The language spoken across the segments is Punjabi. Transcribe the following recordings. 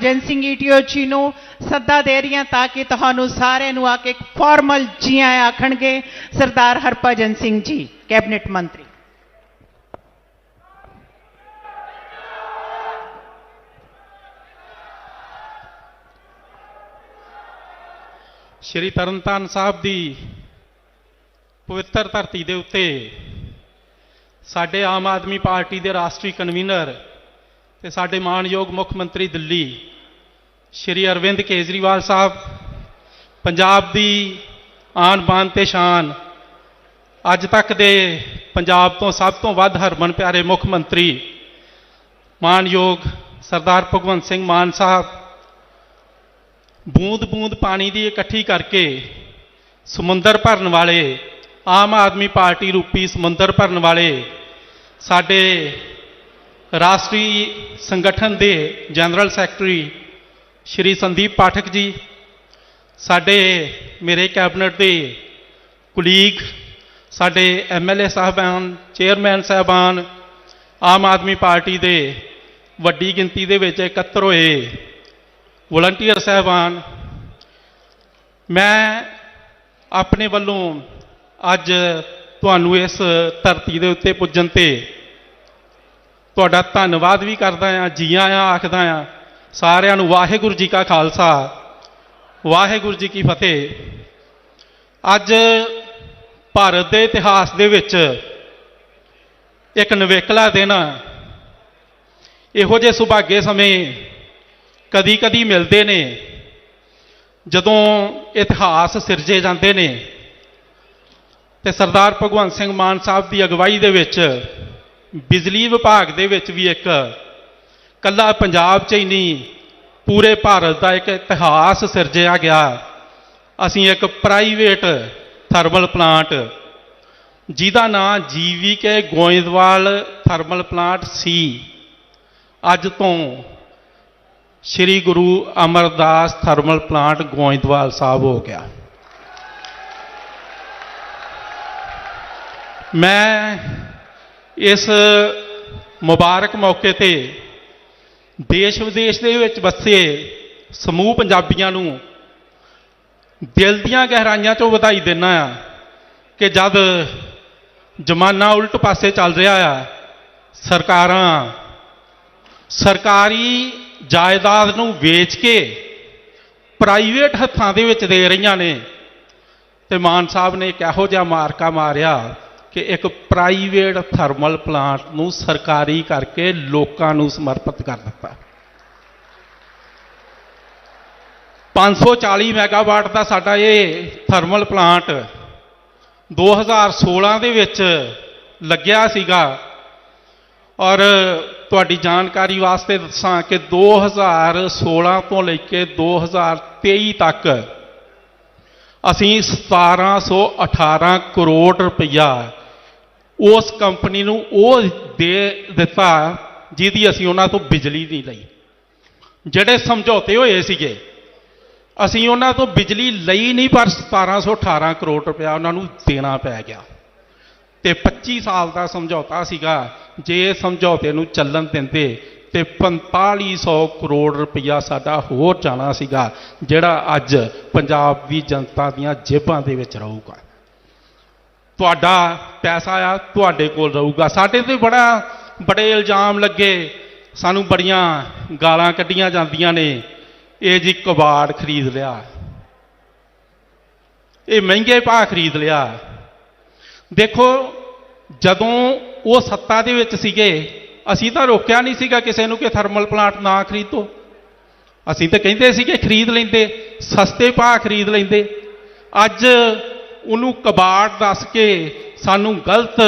ਜਨ ਸਿੰਘ ਈਟੀਓਚੀ ਨੂੰ ਸੱਦਾ ਦੇ ਰਹੀਆਂ ਤਾਂ ਕਿ ਤੁਹਾਨੂੰ ਸਾਰਿਆਂ ਨੂੰ ਆ ਕੇ ਇੱਕ ਫਾਰਮਲ ਜੀ ਆਇਆਂ ਆਖਣਗੇ। ਸਰਦਾਰ ਹਰਭਜਨ ਸਿੰਘ ਜੀ, ਕੈਬਨਿਟ ਮੰਤਰੀ। ਸ਼੍ਰੀ ਤਰਨਤਾਰਨ ਸਾਹਿਬ ਦੀ ਪਵਿੱਤਰ ਧਰਤੀ ਦੇ ਉੱਤੇ ਸਾਡੇ ਆਮ ਆਦਮੀ ਪਾਰਟੀ ਦੇ ਰਾਸ਼ਟਰੀ ਕਨਵੀਨਰ ਤੇ ਸਾਡੇ ਮਾਨਯੋਗ ਮੁੱਖ ਮੰਤਰੀ ਦਿੱਲੀ ਸ਼੍ਰੀ ਅਰਵਿੰਦ ਕੇਜਰੀਵਾਲ ਸਾਹਿਬ, ਪੰਜਾਬ ਦੀ ਆਨ ਬਾਨ ਤੇ ਸ਼ਾਨ, ਅੱਜ ਤੱਕ ਦੇ ਪੰਜਾਬ ਤੋਂ ਸਭ ਤੋਂ ਵੱਧ ਹਰਮਨ ਪਿਆਰੇ ਮੁੱਖ ਮੰਤਰੀ, ਮਾਨਯੋਗ ਸਰਦਾਰ ਭਗਵੰਤ ਸਿੰਘ ਮਾਨ ਸਾਹਿਬ, ਬੂੰਦ ਬੂੰਦ ਪਾਣੀ ਦੀ ਇਕੱਠੀ ਕਰਕੇ ਸਮੁੰਦਰ ਭਰਨ ਵਾਲੇ, ਆਮ ਆਦਮੀ ਪਾਰਟੀ ਰੂਪੀ ਸਮੁੰਦਰ ਭਰਨ ਵਾਲੇ, ਸਾਡੇ ਰਾਸ਼ਟਰੀ ਸੰਗਠਨ ਦੇ ਜਨਰਲ ਸੈਕਟਰੀ ਸ਼੍ਰੀ ਸੰਦੀਪ ਪਾਠਕ ਜੀ, ਸਾਡੇ ਮੇਰੇ ਕੈਬਨਿਟ ਦੇ ਕੁਲੀਗ, ਸਾਡੇ ਐਮਐਲਏ ਸਾਹਿਬਾਨ, ਚੇਅਰਮੈਨ ਸਾਹਿਬਾਨ, ਆਮ ਆਦਮੀ ਪਾਰਟੀ ਦੇ ਵੱਡੀ ਗਿਣਤੀ ਦੇ ਵਿੱਚ ਇਕੱਤਰ ਹੋਏ ਵਲੰਟੀਅਰ ਸਾਹਿਬਾਨ, ਮੈਂ ਆਪਣੇ ਵੱਲੋਂ ਅੱਜ ਤੁਹਾਨੂੰ ਇਸ ਧਰਤੀ ਦੇ ਉੱਤੇ ਪੁੱਜਣ ਤੇ ਤੁਹਾਡਾ ਧੰਨਵਾਦ ਵੀ ਕਰਦਾ ਹਾਂ, ਜੀਆਂ ਆਇਆਂ ਆਖਦਾ ਹਾਂ। ਸਾਰਿਆਂ ਨੂੰ ਵਾਹਿਗੁਰੂ ਜੀ ਕਾ ਖਾਲਸਾ। ਵਾਹਿਗੁਰੂ ਜੀ ਕੀ ਫਤਿਹ। ਅੱਜ ਭਾਰਤ ਦੇ ਇਤਿਹਾਸ ਦੇ ਵਿੱਚ ਇੱਕ ਨਵੇਕਲਾ ਦਿਨ ਇਹੋ ਜਿਹੇ ਸੁਭਾਗੇ ਸਮੇਂ ਕਦੀ ਕਦੀ ਮਿਲਦੇ ਨੇ, ਜਦੋਂ ਇਤਿਹਾਸ ਸਿਰਜੇ ਜਾਂਦੇ ਨੇ। ਤੇ ਸਰਦਾਰ ਭਗਵੰਤ ਸਿੰਘ ਮਾਨ ਸਾਹਿਬ ਦੀ ਅਗਵਾਈ ਦੇ ਵਿੱਚ ਬਿਜਲੀ ਵਿਭਾਗ ਦੇ ਵਿੱਚ ਵੀ ਇੱਕ ਕੱਲਾ ਪੰਜਾਬ 'ਚ ਹੀ ਨਹੀਂ, ਪੂਰੇ ਭਾਰਤ ਦਾ ਇੱਕ ਇਤਿਹਾਸ ਸਿਰਜਿਆ ਗਿਆ। ਅਸੀਂ ਇੱਕ ਪ੍ਰਾਈਵੇਟ ਥਰਮਲ ਪਲਾਂਟ, ਜਿਹਦਾ ਨਾਂ ਜੀਵੀਕੇ ਗੋਇੰਦਵਾਲ ਥਰਮਲ ਪਲਾਂਟ ਸੀ। ਅੱਜ ਤੋਂ ਸ੍ਰੀ ਗੁਰੂ ਅਮਰਦਾਸ ਥਰਮਲ ਪਲਾਂਟ ਗੋਇੰਦਵਾਲ ਸਾਹਿਬ ਹੋ ਗਿਆ। ਮੈਂ ਇਸ ਮੁਬਾਰਕ ਮੌਕੇ ਤੇ ਦੇਸ਼ ਵਿਦੇਸ਼ ਦੇ ਵਿੱਚ ਵਸੇ ਸਮੂਹ ਪੰਜਾਬੀਆਂ ਨੂੰ ਦਿਲ ਦੀਆਂ ਗਹਿਰਾਈਆਂ ਚੋਂ ਵਧਾਈ ਦਿੰਦਾ ਆ ਕਿ ਜਦ ਜ਼ਮਾਨਾ ਉਲਟ ਪਾਸੇ ਚੱਲ ਰਿਹਾ ਆ, ਸਰਕਾਰਾਂ ਸਰਕਾਰੀ ਜਾਇਦਾਦ ਨੂੰ ਵੇਚ ਕੇ ਪ੍ਰਾਈਵੇਟ ਹੱਥਾਂ ਦੇ ਵਿੱਚ ਦੇ ਰਹੀਆਂ ਨੇ ਤੇ ਮਾਨ ਸਾਹਿਬ ਨੇ ਇੱਕ ਇਹੋ ਜਿਹਾ ਮਾਰਕਾ ਮਾਰਿਆ ਕਿ ਇੱਕ ਪ੍ਰਾਈਵੇਟ ਥਰਮਲ ਪਲਾਂਟ ਨੂੰ ਸਰਕਾਰੀ ਕਰਕੇ ਲੋਕਾਂ ਨੂੰ ਸਮਰਪਿਤ ਕਰ ਦਿੱਤਾ। 540 ਮੈਗਾਵਾਟ ਦਾ ਸਾਡਾ ਇਹ ਥਰਮਲ ਪਲਾਂਟ 2016 ਦੇ ਵਿੱਚ ਲੱਗਿਆ ਸੀਗਾ। ਔਰ ਤੁਹਾਡੀ ਜਾਣਕਾਰੀ ਵਾਸਤੇ ਦੱਸਾਂ ਕਿ 2016 ਤੋਂ ਲੈ ਕੇ 2023 ਤੱਕ ਅਸੀਂ 1718 ਕਰੋੜ ਰੁਪਈਆ ਉਸ ਕੰਪਨੀ ਨੂੰ ਉਹ ਦੇ ਦਿੱਤਾ ਜਿਹਦੀ ਅਸੀਂ ਉਹਨਾਂ ਤੋਂ ਬਿਜਲੀ ਨਹੀਂ ਲਈ। ਜਿਹੜੇ ਸਮਝੌਤੇ ਹੋਏ ਸੀਗੇ, ਅਸੀਂ ਉਹਨਾਂ ਤੋਂ ਬਿਜਲੀ ਲਈ ਨਹੀਂ, ਪਰ 1718 ਕਰੋੜ ਰੁਪਇਆ ਉਹਨਾਂ ਨੂੰ ਦੇਣਾ ਪੈ ਗਿਆ। ਤੇ 25 ਸਾਲ ਦਾ ਸਮਝੌਤਾ ਸੀਗਾ, ਜੇ ਇਹ ਸਮਝੌਤੇ ਨੂੰ ਚੱਲਣ ਦਿੰਦੇ, ਤੇ 4500 ਕਰੋੜ ਰੁਪਇਆ ਸਾਡਾ ਹੋਰ ਜਾਣਾ ਸੀਗਾ, ਜਿਹੜਾ ਅੱਜ ਪੰਜਾਬ ਦੀ ਜਨਤਾ ਦੀਆਂ ਜੇਬਾਂ ਦੇ ਵਿੱਚ ਰਹੂਗਾ। ਤੁਹਾਡਾ ਪੈਸਾ ਆ, ਤੁਹਾਡੇ ਕੋਲ ਰਹੂਗਾ। ਸਾਡੇ ਤੇ ਬੜਾ, ਬੜੇ ਇਲਜ਼ਾਮ ਲੱਗੇ। ਸਾਨੂੰ ਬੜੀਆਂ ਗਾਲਾਂ ਕੱਢੀਆਂ ਜਾਂਦੀਆਂ ਨੇ। ਇਹ ਜੀ ਕਬਾੜ ਖਰੀਦ ਲਿਆ। ਇਹ ਮਹਿੰਗੇ ਭਾਅ ਖਰੀਦ ਲਿਆ। ਦੇਖੋ, ਜਦੋਂ ਉਹ ਸੱਤਾ ਦੇ ਵਿੱਚ ਸੀਗੇ, ਅਸੀਂ ਤਾਂ ਰੋਕਿਆ ਨਹੀਂ ਸੀਗਾ ਕਿਸੇ ਨੂੰ ਕਿ ਥਰਮਲ ਪਲਾਂਟ ਨਾ ਖਰੀਦੋ। ਅਸੀਂ ਤਾਂ ਕਹਿੰਦੇ ਸੀਗੇ ਖਰੀਦ ਲੈਂਦੇ, ਸਸਤੇ ਭਾਅ ਖਰੀਦ ਲੈਂਦੇ। ਅੱਜ ਉਹਨੂੰ ਕਬਾੜ ਦੱਸ ਕੇ ਸਾਨੂੰ ਗਲਤ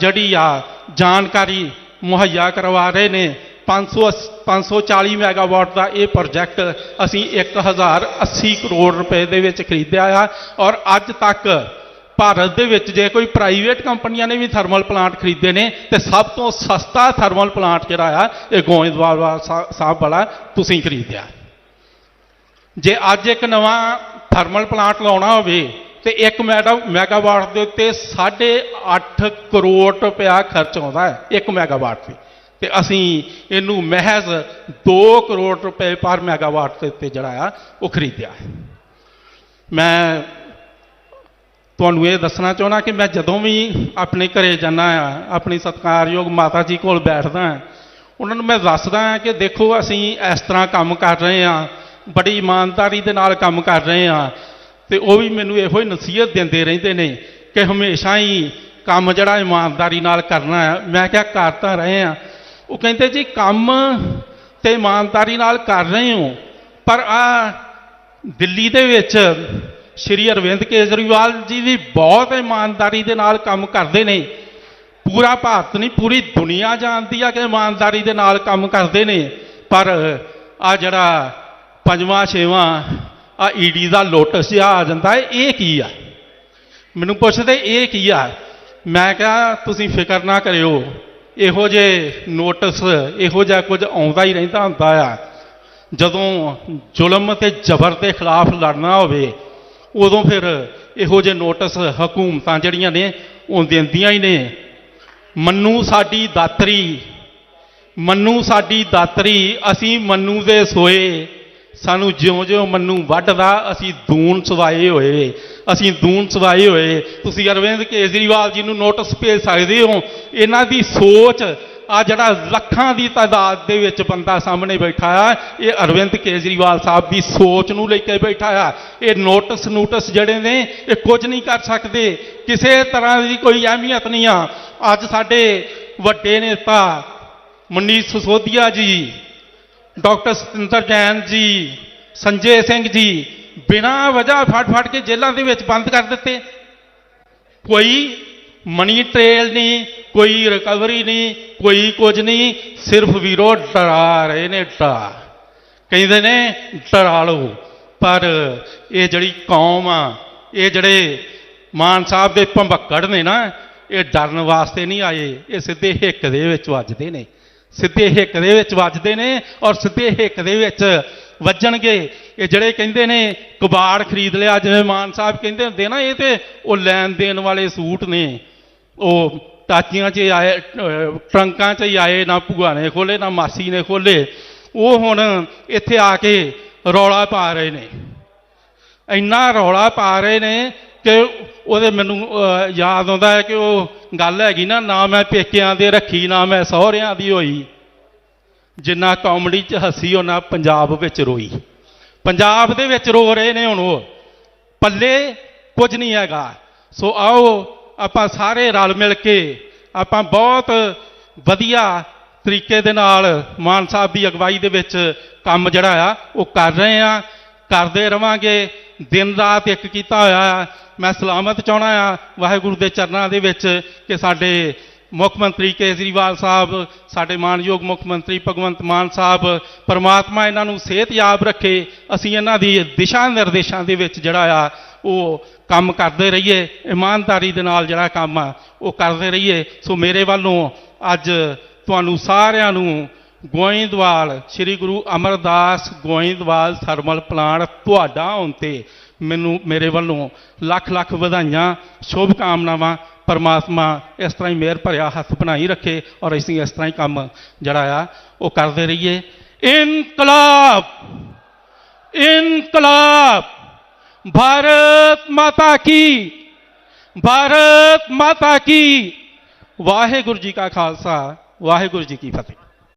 ਜਿਹੜੀ ਆ ਜਾਣਕਾਰੀ ਮੁਹੱਈਆ ਕਰਵਾ ਰਹੇ ਨੇ। 500 540 ਮੈਗਾਵਾਟ ਦਾ ਇਹ ਪ੍ਰੋਜੈਕਟ ਅਸੀਂ 1080 ਕਰੋੜ ਰੁਪਏ ਦੇ ਵਿੱਚ ਖਰੀਦਿਆ ਆ ਔਰ ਅੱਜ ਤੱਕ ਭਾਰਤ ਦੇ ਵਿੱਚ ਜੇ ਕੋਈ ਪ੍ਰਾਈਵੇਟ ਕੰਪਨੀਆਂ ਨੇ ਵੀ ਥਰਮਲ ਪਲਾਂਟ ਖਰੀਦੇ ਨੇ ਤੇ ਸਭ ਤੋਂ ਸਸਤਾ ਥਰਮਲ ਪਲਾਂਟ ਜਿਹੜਾ ਆ, ਇਹ ਗੋਇੰਦਵਾਲ ਸਾ- ਸਾਹਿਬ ਵਾਲਾ ਤੁਸੀਂ ਖਰੀਦਿਆ। ਜੇ ਅੱਜ ਇੱਕ ਨਵਾਂ ਥਰਮਲ ਪਲਾਂਟ ਲਾਉਣਾ ਹੋਵੇ ਤੇ 1 ਮੈਗਾਵਾਟ ਦੇ ਉੱਤੇ 8.5 ਕਰੋੜ ਰੁਪਇਆ ਖਰਚ ਆਉਂਦਾ ਹੈ 1 ਮੈਗਾਵਾਟ ਤੇ। ਤੇ ਅਸੀਂ ਇਹਨੂੰ ਮਹਿਜ਼ 2 ਕਰੋੜ ਰੁਪਏ ਪਰ ਮੈਗਾਵਾਟ ਦੇ ਉੱਤੇ ਜਿਹੜਾ ਆ, ਉਹ ਖਰੀਦਿਆ ਮੈਂ ਤੁਹਾਨੂੰ ਇਹ ਦੱਸਣਾ ਚਾਹੁੰਦਾ ਕਿ ਮੈਂ ਜਦੋਂ ਵੀ ਆਪਣੇ ਘਰੇ ਜਾਂਦਾ ਆ, ਆਪਣੀ ਸਤਿਕਾਰਯੋਗ ਮਾਤਾ ਜੀ ਕੋਲ ਬੈਠਦਾ ਉਹਨਾਂ ਨੂੰ ਮੈਂ ਦੱਸਦਾ ਹਾਂ ਕਿ ਦੇਖੋ ਅਸੀਂ ਇਸ ਤਰ੍ਹਾਂ ਕੰਮ ਕਰ ਰਹੇ ਹਾਂ ਬੜੀ ਇਮਾਨਦਾਰੀ ਦੇ ਨਾਲ ਕੰਮ ਕਰ ਰਹੇ ਹਾਂ ਤੇ ਉਹ ਵੀ ਮੈਨੂੰ ਇਹੋ ਹੀ ਨਸੀਹਤ ਦਿੰਦੇ ਰਹਿੰਦੇ ਨੇ ਕਿ ਹਮੇਸ਼ਾ ਹੀ ਕੰਮ ਜਿਹੜਾ ਇਮਾਨਦਾਰੀ ਨਾਲ ਕਰਨਾ ਹੈ ਮੈਂ ਕਿਹਾ ਕਰ ਤਾਂ ਰਹੇ ਹਾਂ ਉਹ ਕਹਿੰਦੇ ਜੀ, ਕੰਮ ਤੇ ਇਮਾਨਦਾਰੀ ਨਾਲ ਕਰ ਰਹੇ ਹੋ, ਪਰ ਆ ਦਿੱਲੀ ਦੇ ਵਿੱਚ ਸ਼੍ਰੀ ਅਰਵਿੰਦ ਕੇਜਰੀਵਾਲ ਜੀ ਵੀ ਬਹੁਤ ਇਮਾਨਦਾਰੀ ਦੇ ਨਾਲ ਕੰਮ ਕਰਦੇ ਨੇ। ਪੂਰਾ ਭਾਰਤ ਨਹੀਂ, ਪੂਰੀ ਦੁਨੀਆ ਜਾਣਦੀ ਆ ਕਿ ਇਮਾਨਦਾਰੀ ਦੇ ਨਾਲ ਕੰਮ ਕਰਦੇ ਨੇ। ਪਰ ਆ ਜਿਹੜਾ ਪੰਜਵਾਂ, ਛੇਵਾਂ ਆ ਈਡੀ ਦਾ ਲੋਟਸ ਜਿਹਾ ਆ ਜਾਂਦਾ ਹੈ, ਇਹ ਕੀ ਆ? ਮੈਨੂੰ ਪੁੱਛਦੇ ਇਹ ਕੀ ਆ? ਮੈਂ ਕਿਹਾ, ਤੁਸੀਂ ਫਿਕਰ ਨਾ ਕਰਿਓ, ਇਹੋ ਜੇ ਨੋਟਿਸ, ਇਹੋ ਜਿਹਾ ਕੁਝ ਆਉਂਦਾ ਹੀ ਰਹਿੰਦਾ ਹੁੰਦਾ ਆ। ਜਦੋਂ ਜ਼ੁਲਮ ਤੇ ਜ਼ਬਰ ਦੇ ਖਿਲਾਫ ਲੜਨਾ ਹੋਵੇ, ਉਦੋਂ ਫਿਰ ਇਹੋ ਜਿਹੇ ਨੋਟਿਸ ਹਕੂਮਤਾਂ ਜਿਹੜੀਆਂ ਨੇ, ਉਹ ਦਿੰਦੀਆਂ ਹੀ ਨੇ। ਮੰਨੂ ਸਾਡੀ ਦਾਤਰੀ, ਮੰਨੂ ਸਾਡੀ ਦਾਤਰੀ, ਅਸੀਂ ਮੰਨੂ ਦੇ ਸੋਏ। ਸਾਨੂੰ ਜਿਉਂ-ਜਿਉਂ ਮੰਨੂ ਵੱਢਦਾ, ਅਸੀਂ ਦੂਨ ਸਵਾਏ ਹੋਏ। ਅਸੀਂ ਦੂਨ ਸਵਾਏ ਹੋਏ। ਤੁਸੀਂ ਅਰਵਿੰਦ ਕੇਜਰੀਵਾਲ ਜੀ ਨੂੰ ਨੋਟਿਸ ਭੇਜ ਸਕਦੇ ਹੋ, ਇਹਨਾਂ ਦੀ ਸੋਚ, ਆ ਜਿਹੜਾ ਲੱਖਾਂ ਦੀ ਤਾਦਾਦ ਦੇ ਵਿੱਚ ਬੰਦਾ ਸਾਹਮਣੇ ਬੈਠਾ ਆ, ਇਹ ਅਰਵਿੰਦ ਕੇਜਰੀਵਾਲ ਸਾਹਿਬ ਦੀ ਸੋਚ ਨੂੰ ਲੈ ਕੇ ਬੈਠਾ ਆ। ਇਹ ਨੋਟਿਸ ਨੂਟਿਸ ਜਿਹੜੇ ਨੇ, ਇਹ ਕੁਝ ਨਹੀਂ ਕਰ ਸਕਦੇ। ਕਿਸੇ ਤਰ੍ਹਾਂ ਦੀ ਕੋਈ ਅਹਿਮੀਅਤ ਨਹੀਂ ਆ। ਅੱਜ ਸਾਡੇ ਵੱਡੇ ਨੇਤਾ ਮਨੀਸ਼ ਸਿਸੋਦੀਆ ਜੀ ਡਾਕਟਰ ਸਤਿੰਦਰ ਜੈਨ ਜੀ, ਸੰਜੇ ਸਿੰਘ ਜੀ, ਬਿਨਾਂ ਵਜ੍ਹਾ ਫੜ ਫੜ ਕੇ ਜੇਲ੍ਹਾਂ ਦੇ ਵਿੱਚ ਬੰਦ ਕਰ ਦਿੱਤੇ। ਕੋਈ ਮਨੀ ਟ੍ਰੇਲ ਨਹੀਂ, ਕੋਈ ਰਿਕਵਰੀ ਨਹੀਂ, ਕੋਈ ਕੁਝ ਨਹੀਂ, ਸਿਰਫ ਵੀਰੋ ਡਰਾ ਰਹੇ ਨੇ ਡਰਾ। ਕਹਿੰਦੇ ਨੇ ਡਰਾ ਲਓ, ਪਰ ਇਹ ਜਿਹੜੀ ਕੌਮ ਆ, ਇਹ ਜਿਹੜੇ ਮਾਨ ਸਾਹਿਬ ਦੇ ਭੰਬੱਕੜ ਨੇ ਨਾ, ਇਹ ਡਰਨ ਵਾਸਤੇ ਨਹੀਂ ਆਏ, ਇਹ ਸਿੱਧੇ ਹਿੱਕ ਦੇ ਵਿੱਚ ਵੱਜਦੇ ਨੇ। ਸਿੱਧੇ ਹਿੱਕ ਦੇ ਵਿੱਚ ਵੱਜਦੇ ਨੇ ਔਰ ਸਿੱਧੇ ਹਿੱਕ ਦੇ ਵਿੱਚ ਵੱਜਣਗੇ। ਇਹ ਜਿਹੜੇ ਕਹਿੰਦੇ ਨੇ, ਕਬਾੜ ਖਰੀਦ ਲਿਆ, ਜਿਵੇਂ ਮਾਨ ਸਾਹਿਬ ਕਹਿੰਦੇ ਹੁੰਦੇ ਨਾ, ਇਹ ਤੇ ਉਹ ਲੈਣ ਦੇਣ ਵਾਲੇ ਸੂਟ ਨੇ। ਉਹ ਟਾਚੀਆਂ 'ਚ ਆਏ ਟਰੰਕਾਂ 'ਚ ਹੀ ਆਏ, ਨਾ ਭੂਆ ਨੇ ਖੋਲੇ ਨਾ ਮਾਸੀ ਨੇ ਖੋਲੇ ਉਹ ਹੁਣ ਇੱਥੇ ਆ ਕੇ ਰੌਲਾ ਪਾ ਰਹੇ ਨੇ। ਇੰਨਾ ਰੌਲਾ ਪਾ ਰਹੇ ਨੇ ਕਿ ਉਹਦੇ ਮੈਨੂੰ ਯਾਦ ਆਉਂਦਾ ਹੈ ਕਿ ਉਹ ਗੱਲ ਹੈਗੀ ਨਾ ਨਾ ਮੈਂ ਪੇਕਿਆਂ ਦੇ ਰੱਖੀ, ਨਾ ਮੈਂ ਸਹੁਰਿਆਂ ਦੀ ਹੋਈ। ਜਿੰਨਾ ਕਾਮੇਡੀ 'ਚ ਹੱਸੀ ਉਹਨਾਂ ਪੰਜਾਬ ਵਿੱਚ ਰੋਈ। ਪੰਜਾਬ ਦੇ ਵਿੱਚ ਰੋ ਰਹੇ ਨੇ ਹੁਣ ਉਹ। ਪੱਲੇ ਕੁਝ ਨਹੀਂ ਹੈਗਾ। ਸੋ ਆਓ, ਆਪਾਂ ਸਾਰੇ ਰਲ ਮਿਲ ਕੇ, ਆਪਾਂ ਬਹੁਤ ਵਧੀਆ ਤਰੀਕੇ ਦੇ ਨਾਲ ਮਾਨ ਸਾਹਿਬ ਦੀ ਅਗਵਾਈ ਦੇ ਵਿੱਚ ਕੰਮ ਜਿਹੜਾ ਆ, ਉਹ ਕਰ ਰਹੇ ਆ। ਕਰਦੇ ਰਵਾਂਗੇ। ਦਿਨ ਰਾਤ ਇੱਕ ਕੀਤਾ ਹੋਇਆ ਆ। ਮੈਂ ਸਲਾਮਤ ਚਾਹਣਾ ਆ ਵਾਹਿਗੁਰੂ ਦੇ ਚਰਨਾਂ ਦੇ ਵਿੱਚ ਕਿ ਸਾਡੇ ਮੁੱਖ ਮੰਤਰੀ ਕੇਜਰੀਵਾਲ ਸਾਹਿਬ, ਸਾਡੇ ਮਾਨਯੋਗ ਮੁੱਖ ਮੰਤਰੀ ਭਗਵੰਤ ਮਾਨ ਸਾਹਿਬ, ਪਰਮਾਤਮਾ ਇਹਨਾਂ ਨੂੰ ਸਿਹਤਯਾਬ ਰੱਖੇ, ਅਸੀਂ ਇਹਨਾਂ ਦੀ ਦਿਸ਼ਾ ਨਿਰਦੇਸ਼ਾਂ ਦੇ ਵਿੱਚ ਜਿਹੜਾ ਆ ਉਹ ਕੰਮ ਕਰਦੇ ਰਹੀਏ, ਇਮਾਨਦਾਰੀ ਦੇ ਨਾਲ ਜਿਹੜਾ ਕੰਮ ਆ ਉਹ ਕਰਦੇ ਰਹੀਏ। ਸੋ ਮੇਰੇ ਵੱਲੋਂ ਅੱਜ ਤੁਹਾਨੂੰ ਸਾਰਿਆਂ ਨੂੰ ਗੋਇੰਦਵਾਲ, ਸ੍ਰੀ ਗੁਰੂ ਅਮਰਦਾਸ ਗੋਇੰਦਵਾਲ ਥਰਮਲ ਪਲਾਂਟ ਤੁਹਾਡਾ ਹੋਣ ਤੇ ਮੈਨੂੰ ਮੇਰੇ ਵੱਲੋਂ ਲੱਖ ਲੱਖ ਵਧਾਈਆਂ, ਸ਼ੁਭ ਕਾਮਨਾਵਾਂ, ਪਰਮਾਤਮਾ ਇਸ ਤਰ੍ਹਾਂ ਹੀ ਮਿਹਰ ਭਰਿਆ ਹੱਥ ਬਣਾਈ ਰੱਖੇ ਔਰ ਅਸੀਂ ਇਸ ਤਰ੍ਹਾਂ ਹੀ ਕੰਮ ਜਿਹੜਾ ਆ ਉਹ ਕਰਦੇ ਰਹੀਏ। ਇਨਕਲਾਬ ਇਨਕਲਾਬ, ਭਾਰਤ ਮਾਤਾ ਕੀ, ਭਾਰਤ ਮਾਤਾ ਕੀ। ਵਾਹਿਗੁਰੂ ਜੀ ਕਾ ਖਾਲਸਾ, ਵਾਹਿਗੁਰੂ ਜੀ ਕੀ ਫਤਿਹ।